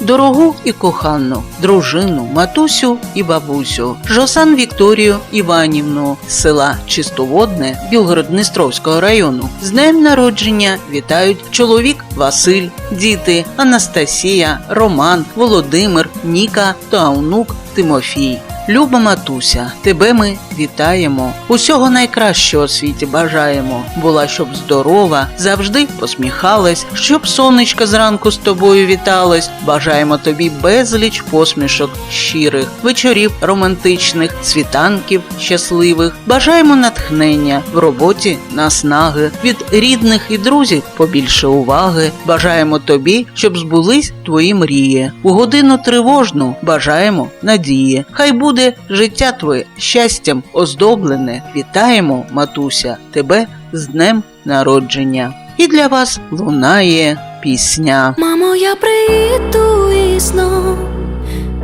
дорогу і кохану, дружину, матусю і бабусю, Жосан Вікторію Іванівну з села Чистоводне Білгород-Дністровського району. З днем народження вітають чоловік Василь, діти Анастасія, Роман, Володимир, Ніка та онук Тимофій. Люба матуся, тебе ми вітаємо. Усього найкращого світі бажаємо. Була щоб здорова, завжди посміхалась, щоб сонечко зранку з тобою віталось. Бажаємо тобі безліч посмішок щирих, вечорів романтичних, світанків щасливих. Бажаємо натхнення в роботі, наснаги, від рідних і друзів побільше уваги. Бажаємо тобі, щоб збулись твої мрії. У годину тривожну бажаємо надії. Хай буде життя твоє щастям оздоблене. Вітаємо, матуся, тебе з днем народження. І для вас лунає пісня. Мамо, я прийду і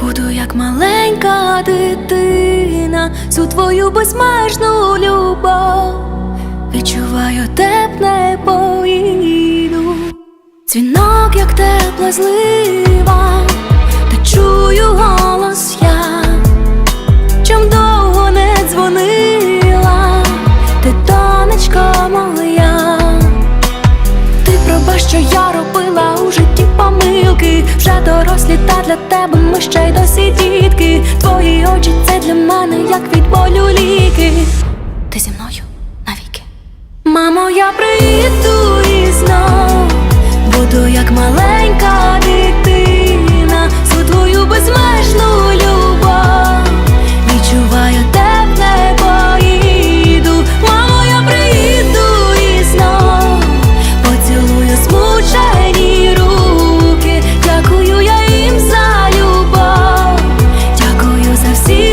буду як маленька дитина, всю твою безмежну любов. Відчуваю тепле поїду, дзвінок, як тепла злива, помилки. Вже дорослі, та для тебе ми ще й досі дітки. Твої очі це для мене, як від болю ліки. Ти зі мною навіки. Мамо, я прийду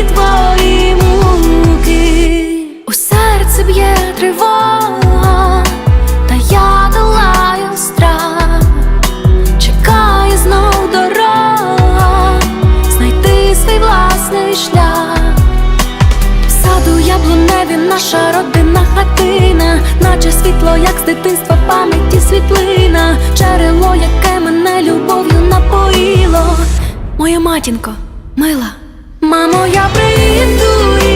твої муки. У серці б'є тривога, та я долаю страх. Чекає знов дорога, знайти свій власний шлях. В саду яблуневі наша родинна хатина, наче світло, як з дитинства пам'яті світлина, джерело, яке мене любов'ю напоїло. Моя матінко, мила, мамо, я знов